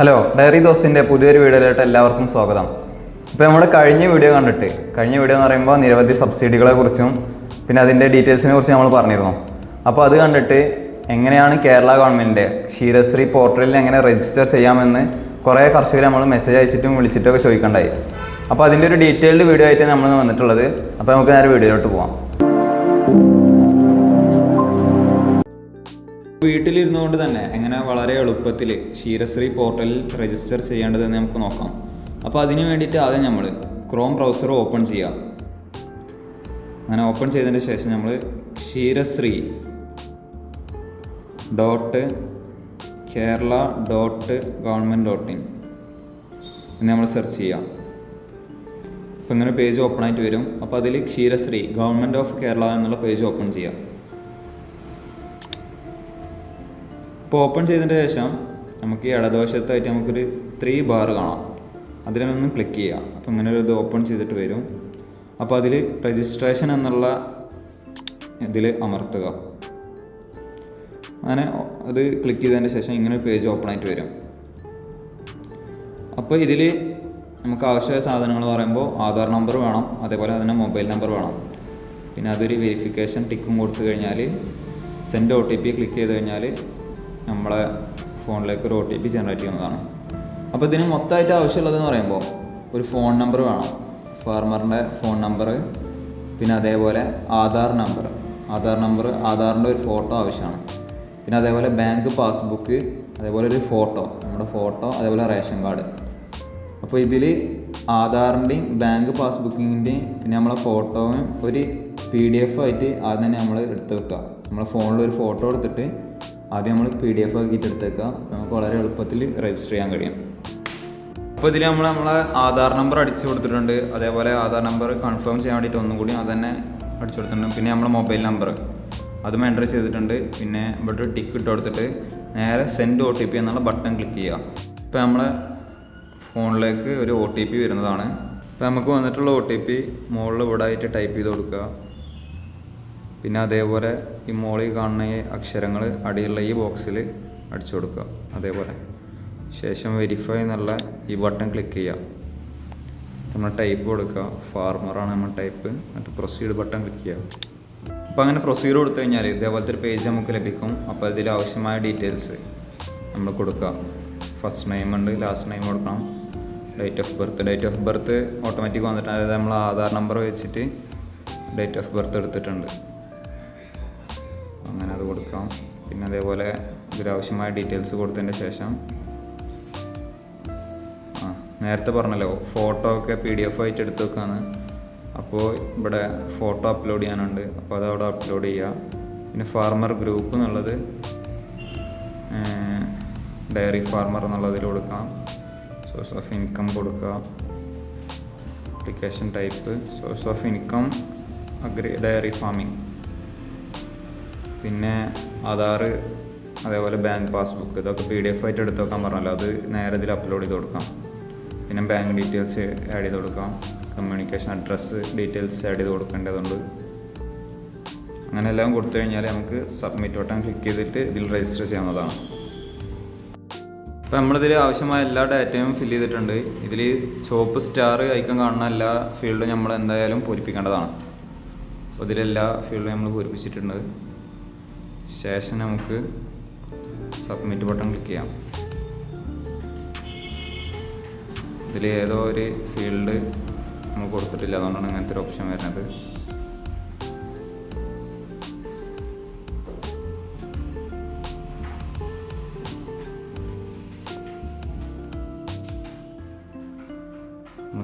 Hello diary ദോസ്തിന്റെ പുതിയൊരു വീഡിയോയിലോട്ട് എല്ലാവർക്കും സ്വാഗതം. ഇപ്പോൾ നമ്മൾ കഴിഞ്ഞ വീഡിയോ കണ്ടിട്ട് കഴിഞ്ഞ വീഡിയോ എന്ന് പറയുമ്പോൾ നിരവധി സബ്സിഡികളെ കുറിച്ചും പിന്നെ അതിന്റെ ഡീറ്റെയിൽസിനെ കുറിച്ചും നമ്മൾ പറഞ്ഞിരുന്നു. അപ്പോൾ അത് കണ്ടിട്ട് എങ്ങനെയാണ് കേരള ഗവൺമെന്റ് ക്ഷീരശ്രീ പോർട്ടലിൽ എങ്ങനെ രജിസ്റ്റർ ചെയ്യാമെന്ന് കുറേ കർഷകർ നമ്മൾ മെസ്സേജ് അയച്ചിട്ടും വിളിച്ചിട്ടൊക്കെ ചോദിക്കണ്ടായി. അപ്പോൾ അതിന്റെ ഒരു ഡീറ്റെയിൽഡ് വീഡിയോ ആയിട്ട് നമ്മൾ വന്നിട്ടുള്ളത്. അപ്പോൾ നമുക്ക് നേരെ വീഡിയോയിലോട്ട് പോവാം. വീട്ടിലിരുന്നു കൊണ്ട് തന്നെ എങ്ങനെ വളരെ എളുപ്പത്തിൽ ക്ഷീരശ്രീ പോർട്ടലിൽ രജിസ്റ്റർ ചെയ്യേണ്ടതെന്ന് നമുക്ക് നോക്കാം. അപ്പോൾ അതിന് വേണ്ടിയിട്ട് ആദ്യം നമ്മൾ ക്രോം ബ്രൗസർ ഓപ്പൺ ചെയ്യാം. അങ്ങനെ ഓപ്പൺ ചെയ്തതിന് ശേഷം നമ്മൾ Ksheerasree dot Kerala dot government dot in എന്ന് നമ്മൾ സെർച്ച് ചെയ്യാം. അപ്പോൾ ഇങ്ങനെ പേജ് ഓപ്പൺ ആയിട്ട് വരും. അപ്പോൾ അതിൽ ക്ഷീരശ്രീ ഗവൺമെന്റ് ഓഫ് കേരള എന്നുള്ള പേജ് ഓപ്പൺ ചെയ്യാം. ഇപ്പോൾ ഓപ്പൺ ചെയ്തതിന് ശേഷം നമുക്ക് ഈ ഇടതുവശത്തായിട്ട് നമുക്കൊരു ത്രീ ബാർ കാണാം. അതിലൊന്ന് ക്ലിക്ക് ചെയ്യാം അപ്പോൾ ഇങ്ങനെ ഒരു ഇത് ഓപ്പൺ ചെയ്തിട്ട് വരും. അപ്പോൾ അതിൽ രജിസ്ട്രേഷൻ എന്നുള്ള ഇതിൽ അമർത്തുക. അങ്ങനെ അത് ക്ലിക്ക് ചെയ്തതിന് ശേഷം ഇങ്ങനെ ഒരു പേജ് ഓപ്പൺ ആയിട്ട് വരും. അപ്പോൾ ഇതിൽ നമുക്ക് ആവശ്യമായ സാധനങ്ങൾ പറയുമ്പോൾ ആധാർ നമ്പർ വേണം അതേപോലെ അതിന്റെ മൊബൈൽ നമ്പർ വേണം. പിന്നെ അതൊരു വെരിഫിക്കേഷൻ ടിക്കും കൊടുത്തു കഴിഞ്ഞാൽ send O T P click ചെയ്ത് കഴിഞ്ഞാൽ നമ്മളെ ഫോണിലേക്ക് ഒരു ഒ ടി പി ജനറേറ്റ് ചെയ്യുന്നതാണ്. അപ്പോൾ ഇതിന് മൊത്തമായിട്ട് ആവശ്യമുള്ളതെന്ന് പറയുമ്പോൾ ഒരു ഫോൺ നമ്പർ വേണം. ഫാർമറിന്റെ ഫോൺ നമ്പർ പിന്നെ അതേപോലെ ആധാർ നമ്പർ ആധാർ നമ്പർ ആധാറിന്റെ ഒരു ഫോട്ടോ ആവശ്യമാണ്. പിന്നെ അതേപോലെ ബാങ്ക് പാസ്ബുക്ക് അതേപോലെ ഒരു ഫോട്ടോ നമ്മുടെ ഫോട്ടോ അതേപോലെ റേഷൻ കാർഡ് അപ്പോൾ ഇതിൽ ആധാറിന്റെയും ബാങ്ക് പാസ്ബുക്കിന്റെയും പിന്നെ നമ്മളെ ഫോട്ടോയും ഒരു പി ഡി എഫ് ആയിട്ട് ആദ്യം തന്നെ നമ്മൾ എടുത്ത് വെക്കുക. നമ്മളെ ഫോണിൽ ഒരു ഫോട്ടോ എടുത്തിട്ട് ആദ്യം നമ്മൾ പി ഡി എഫ് ആക്കിയിട്ട് എടുത്തേക്കുക. നമുക്ക് വളരെ എളുപ്പത്തിൽ രജിസ്റ്റർ ചെയ്യാൻ കഴിയും. അപ്പോൾ ഇതിൽ നമ്മൾ നമ്മളെ ആധാർ നമ്പർ അടിച്ചു കൊടുത്തിട്ടുണ്ട്. അതേപോലെ ആധാർ നമ്പർ കൺഫേം ചെയ്യാൻ വേണ്ടിയിട്ട് ഒന്നും കൂടി അത് തന്നെ അടിച്ചു കൊടുത്തിട്ടുണ്ട്. പിന്നെ നമ്മളെ മൊബൈൽ നമ്പർ അതും എന്റർ ചെയ്തിട്ടുണ്ട്. പിന്നെ ഇവിടെ ടിക്ക് ഇട്ട് കൊടുത്തിട്ട് നേരെ സെൻഡ് ഒ ടി പി എന്നുള്ള ബട്ടൺ ക്ലിക്ക് ചെയ്യുക. ഇപ്പോൾ നമ്മളെ ഫോണിലേക്ക് ഒരു ഒ ടി പി വരുന്നതാണ്. അപ്പോൾ നമുക്ക് വന്നിട്ടുള്ള ഒ ടി പി മുകളിൽ ഇവിടെ ആയിട്ട് ടൈപ്പ് ചെയ്ത് കൊടുക്കുക. പിന്നെ അതേപോലെ ഈ മോളിൽ കാണുന്ന ഈ അക്ഷരങ്ങൾ അടിയുള്ള ഈ ബോക്സിൽ അടിച്ചു കൊടുക്കുക. അതേപോലെ. ശേഷം വെരിഫൈ എന്നുള്ള ഈ ബട്ടൺ ക്ലിക്ക് ചെയ്യുക. നമ്മൾ ടൈപ്പ് കൊടുക്കുക. ഫാർമറാണ് നമ്മൾ ടൈപ്പ് എന്നിട്ട് പ്രൊസീഡ് ബട്ടൺ ക്ലിക്ക് ചെയ്യുക. അപ്പോൾ അങ്ങനെ പ്രൊസീഡ് കൊടുത്തു കഴിഞ്ഞാൽ ഇതേപോലത്തെ ഒരു പേജ് നമുക്ക് ലഭിക്കും. അപ്പോൾ ഇതിൽ ആവശ്യമായ ഡീറ്റെയിൽസ് നമ്മൾ കൊടുക്കുക. ഫസ്റ്റ് നെയിം ഉണ്ട് ലാസ്റ്റ് നെയിം കൊടുക്കണം. Date of birth date of birth automatic വന്നിട്ടുണ്ട് അതായത് നമ്മൾ ആധാർ നമ്പർ വെച്ചിട്ട് ഡേറ്റ് ഓഫ് ബർത്ത് എടുത്തിട്ടുണ്ട്. കൊടുക്കാം. പിന്നെ അതേപോലെ ഇതിലാവശ്യമായ ഡീറ്റെയിൽസ് കൊടുത്തതിന്റെ ശേഷം ആ നേരത്തെ പറഞ്ഞല്ലോ ഫോട്ടോ ഒക്കെ പി ഡി എഫ് ആയിട്ട് എടുത്ത് വെക്കാന്ന് അപ്പോൾ ഇവിടെ ഫോട്ടോ അപ്ലോഡ് ചെയ്യാനുണ്ട്. അപ്പോൾ അത് അവിടെ അപ്ലോഡ് ചെയ്യുക പിന്നെ ഫാർമർ ഗ്രൂപ്പ് എന്നുള്ളത് ഡയറി ഫാർമർ എന്നുള്ളതിൽ കൊടുക്കാം. സോഴ്സ് ഓഫ് ഇൻകം കൊടുക്കുക application type source of income agri dairy farming പിന്നെ ആധാർ അതേപോലെ ബാങ്ക് പാസ്ബുക്ക് ഇതൊക്കെ പി ഡി എഫ് ആയിട്ട് എടുത്ത് വെക്കാൻ പറഞ്ഞല്ലോ. അത് നേരെ ഇതിൽ അപ്ലോഡ് ചെയ്ത് കൊടുക്കാം. പിന്നെ ബാങ്ക് ഡീറ്റെയിൽസ് ആഡ് ചെയ്ത് കൊടുക്കാം. കമ്മ്യൂണിക്കേഷൻ അഡ്രസ്സ് ഡീറ്റെയിൽസ് ആഡ് ചെയ്ത് കൊടുക്കേണ്ടതുണ്ട്. അങ്ങനെ എല്ലാം കൊടുത്തു കഴിഞ്ഞാൽ നമുക്ക് സബ്മിറ്റ് ബട്ടൺ ക്ലിക്ക് ചെയ്തിട്ട് ഇതിൽ രജിസ്റ്റർ ചെയ്യാവുന്നതാണ്. അപ്പോൾ നമ്മളിതിൽ ആവശ്യമായ എല്ലാ ഡാറ്റയും ഫില്ല് ചെയ്തിട്ടുണ്ട്. ഇതിൽ ചോപ്പ് സ്റ്റാർ ഐക്കൺ കാണുന്ന എല്ലാ ഫീൽഡും നമ്മൾ എന്തായാലും പൂരിപ്പിക്കേണ്ടതാണ്. അപ്പോൾ ഇതിലെല്ലാ ഫീൽഡും നമ്മൾ പൂരിപ്പിച്ചിട്ടുണ്ട്. ശേഷം നമുക്ക് സബ്മിറ്റ് ബട്ടൺ ക്ലിക്ക് ചെയ്യാം. ഇതിൽ ഏതോ ഒരു ഫീൽഡ് നമ്മൾ കൊടുത്തിട്ടില്ല. അതുകൊണ്ടാണ് ഇങ്ങനത്തെ ഒരു ഓപ്ഷൻ വരുന്നത്.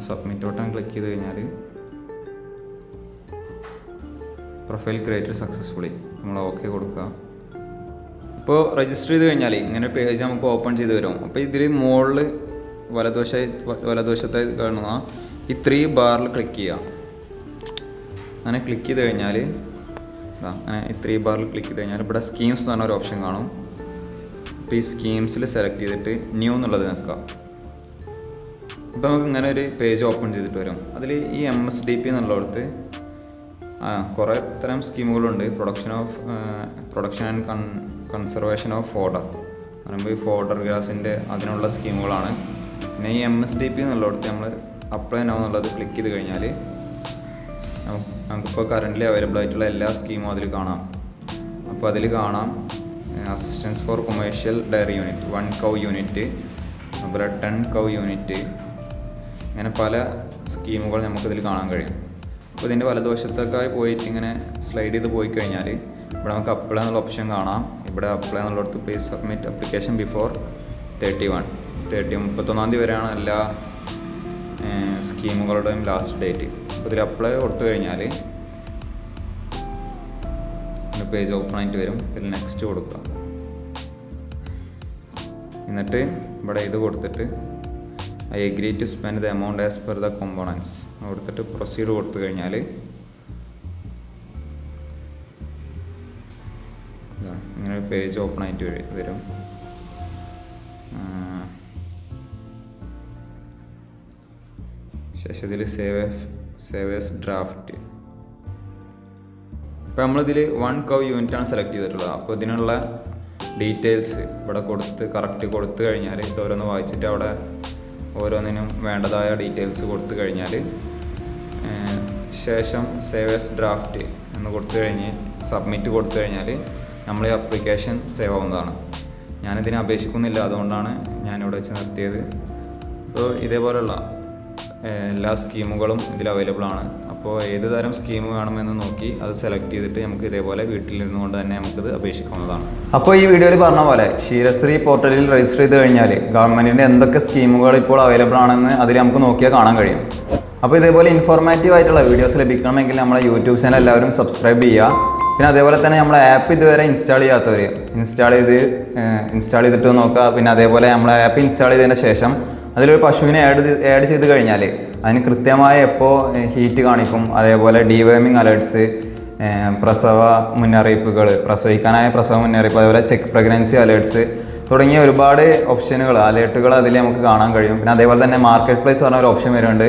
സബ്മിറ്റ് ബട്ടൺ ക്ലിക്ക് ചെയ്ത് കഴിഞ്ഞാൽ പ്രൊഫൈൽ ക്രിയേറ്റഡ് സക്സസ്ഫുള്ളി നമ്മൾ ഓക്കെ കൊടുക്കുക. ഇപ്പോൾ രജിസ്റ്റർ ചെയ്ത് കഴിഞ്ഞാൽ ഇങ്ങനെ പേജ് നമുക്ക് ഓപ്പൺ ചെയ്ത് വരും. അപ്പോൾ ഇതിൽ മുകളിൽ വലദോശ വലതുവശത്തായി കാണുന്ന ഈ ത്രീ ബാറിൽ ക്ലിക്ക് ചെയ്യുക അങ്ങനെ ക്ലിക്ക് ചെയ്ത് കഴിഞ്ഞാൽ അങ്ങനെ ഈ ത്രീ ബാറിൽ ക്ലിക്ക് ചെയ്ത് കഴിഞ്ഞാൽ ഇവിടെ സ്കീംസ് എന്ന് പറഞ്ഞ ഒരു ഓപ്ഷൻ കാണും. അപ്പോൾ ഈ സ്കീംസിൽ സെലക്ട് ചെയ്തിട്ട് ന്യൂ എന്നുള്ളത് നിൽക്കുക അപ്പോൾ നമുക്ക് ഇങ്ങനെ ഒരു പേജ് ഓപ്പൺ ചെയ്തിട്ട് വരും. അതിൽ ഈ എം എസ് ഡി പി എന്നുള്ളിടത്ത് കുറേ തരം സ്കീമുകളുണ്ട്. Production of production and con conservation of fodder. പറയുമ്പോൾ ഈ ഫോഡർ ഗ്യാസിന്റെ അതിനുള്ള സ്കീമുകളാണ്. പിന്നെ ഈ എം എസ് ഡി പി എന്നുള്ളിടത്ത് നമ്മൾ അപ്ലൈ നോ എന്നുള്ളത് ക്ലിക്ക് ചെയ്ത് കഴിഞ്ഞാൽ നമുക്ക് നമുക്കിപ്പോൾ കറന്റ്ലി അവൈലബിൾ ആയിട്ടുള്ള എല്ലാ സ്കീമും അതിൽ കാണാം. അപ്പോൾ അതിൽ കാണാം assistance for commercial dairy unit one cow unit അതുപോലെ ടെൻ കൗ യൂണിറ്റ് അങ്ങനെ പല സ്കീമുകൾ നമുക്കിതിൽ കാണാൻ കഴിയും. അപ്പോൾ ഇതിന്റെ വലതുവശത്തൊക്കെ പോയിട്ട് ഇങ്ങനെ സ്ലൈഡ് ചെയ്ത് പോയി കഴിഞ്ഞാൽ ഇവിടെ നമുക്ക് അപ്ലൈ എന്നുള്ള ഓപ്ഷൻ കാണാം. ഇവിടെ apply എന്നുള്ളടത്ത് please submit application before thirty one thirty മുപ്പത്തൊന്നാം തീയതി വരെയാണ് എല്ലാ സ്കീമുകളുടെയും ലാസ്റ്റ് ഡേറ്റ് അപ്പോൾ ഇതിൽ അപ്ലൈ കൊടുത്തു കഴിഞ്ഞാൽ പേജ് ഓപ്പൺ ആയിട്ട് വരും. ഇതിൽ നെക്സ്റ്റ് കൊടുക്കുക. എന്നിട്ട് ഇവിടെ ഇത് കൊടുത്തിട്ട് I agree to spend the amount as per the components കൊടുത്തിട്ട് പ്രൊസീഡ് കൊടുത്തു കഴിഞ്ഞാൽ ഇങ്ങനെ ഒരു പേജ് ഓപ്പൺ ആയിട്ട് വരും-. ശേഷം ഇതിൽ സേവ് സേവേഴ്സ് ഡ്രാഫ്റ്റ് ഇപ്പോൾ നമ്മളിതിൽ വൺ കവ് യൂണിറ്റ് ആണ് സെലക്ട് ചെയ്തിട്ടുള്ളത്. അപ്പോൾ ഇതിനുള്ള ഡീറ്റെയിൽസ് ഇവിടെ കൊടുത്ത് കറക്റ്റ് കൊടുത്തു കഴിഞ്ഞാൽ ഇത് ഓരോന്ന് വായിച്ചിട്ട് അവിടെ ഓരോന്നിനും വേണ്ടതായ ഡീറ്റെയിൽസ് കൊടുത്തു കഴിഞ്ഞാൽ ശേഷം സേവേഴ്സ് ഡ്രാഫ്റ്റ് എന്ന് കൊടുത്തു കഴിഞ്ഞ് സബ്മിറ്റ് കൊടുത്തു കഴിഞ്ഞാൽ നമ്മൾ ഈ അപ്ലിക്കേഷൻ സേവ് ആവുന്നതാണ്. ഞാനിതിനെ അപേക്ഷിക്കുന്നില്ല അതുകൊണ്ടാണ് ഞാനിവിടെ വെച്ച് നിർത്തിയത്. അപ്പോൾ ഇതേപോലെയുള്ള എല്ലാ സ്കീമുകളും ഇതിൽ അവൈലബിൾ ആണ്. അപ്പോൾ ഏത് തരം സ്കീം വേണമെന്ന് നോക്കി അത് സെലക്ട് ചെയ്തിട്ട് നമുക്ക് ഇതേപോലെ വീട്ടിലിരുന്നു കൊണ്ട് തന്നെ നമുക്കിത് അപേക്ഷിക്കാവുന്നതാണ്. അപ്പോൾ ഈ വീഡിയോയിൽ പറഞ്ഞ പോലെ ക്ഷീരശ്രീ പോർട്ടലിൽ രജിസ്റ്റർ ചെയ്ത് കഴിഞ്ഞാൽ ഗവൺമെന്റിന്റെ എന്തൊക്കെ സ്കീമുകൾ ഇപ്പോൾ അവൈലബിൾ ആണെന്ന് അതിൽ നമുക്ക് നോക്കിയാൽ കാണാൻ കഴിയും. അപ്പോൾ ഇതേപോലെ ഇൻഫോർമാറ്റീവ് ആയിട്ടുള്ള വീഡിയോസ് ലഭിക്കണമെങ്കിൽ നമ്മളെ യൂട്യൂബ് ചാനൽ എല്ലാവരും സബ്സ്ക്രൈബ് ചെയ്യുക. പിന്നെ അതേപോലെ തന്നെ നമ്മളെ ആപ്പ് ഇതുവരെ ഇൻസ്റ്റാൾ ചെയ്യാത്തവർ ഇൻസ്റ്റാൾ ചെയ്ത് ഇൻസ്റ്റാൾ ചെയ്തിട്ട് നോക്കുക. പിന്നെ അതേപോലെ നമ്മളെ ആപ്പ് ഇൻസ്റ്റാൾ ചെയ്തതിന് ശേഷം അതിലൊരു പശുവിനെ ആഡ് ആഡ് ചെയ്ത് കഴിഞ്ഞാൽ അതിന് കൃത്യമായ എപ്പോൾ ഹീറ്റ് കാണിക്കും. അതേപോലെ ഡിവേമിങ് അലേർട്സ് പ്രസവ മുന്നറിയിപ്പുകൾ പ്രസവിക്കാനായ പ്രസവ മുന്നറിയിപ്പ് അതേപോലെ ചെക്ക് പ്രഗ്നൻസി അലേർട്സ് തുടങ്ങിയ ഒരുപാട് ഓപ്ഷനുകൾ അലേർട്ടുകൾ അതിൽ നമുക്ക് കാണാൻ കഴിയും. പിന്നെ അതേപോലെ തന്നെ മാർക്കറ്റ് പ്ലേസ് പറഞ്ഞ ഒരു ഓപ്ഷൻ വരുന്നുണ്ട്.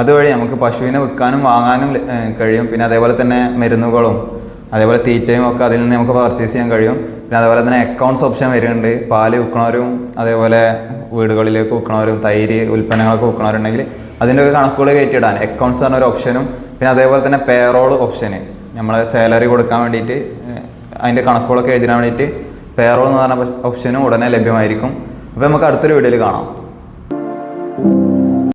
അതുവഴി നമുക്ക് പശുവിനെ വിൽക്കാനും വാങ്ങാനും കഴിയും. പിന്നെ അതേപോലെ തന്നെ മരുന്നുകളും അതേപോലെ തീറ്റയും ഒക്കെ അതിൽ നിന്ന് നമുക്ക് പർച്ചേസ് ചെയ്യാൻ കഴിയും. പിന്നെ അതേപോലെ തന്നെ അക്കൗണ്ട്സ് ഓപ്ഷൻ വരുന്നുണ്ട്. പാൽ വിൽക്കണവരും അതേപോലെ വീടുകളിലേക്ക് വിൽക്കണവരും തൈര് ഉൽപ്പന്നങ്ങളൊക്കെ വിൽക്കണവരുണ്ടെങ്കിൽ അതിന്റെ ഒക്കെ കണക്കുകൾ കയറ്റിയിടാൻ. അക്കൗണ്ട്സ് പറഞ്ഞ ഒരു ഓപ്ഷനും പിന്നെ അതേപോലെ തന്നെ പേറോൾ ഓപ്ഷന് നമ്മൾ സാലറി കൊടുക്കാൻ വേണ്ടിയിട്ട് അതിന്റെ കണക്കുകളൊക്കെ എഴുതിടാൻ വേണ്ടിയിട്ട് പേറോൾ എന്ന് പറഞ്ഞ ഓപ്ഷനും ഉടനെ ലഭ്യമായിരിക്കും. അപ്പോൾ നമുക്ക് അടുത്തൊരു വീഡിയോയിൽ കാണാം.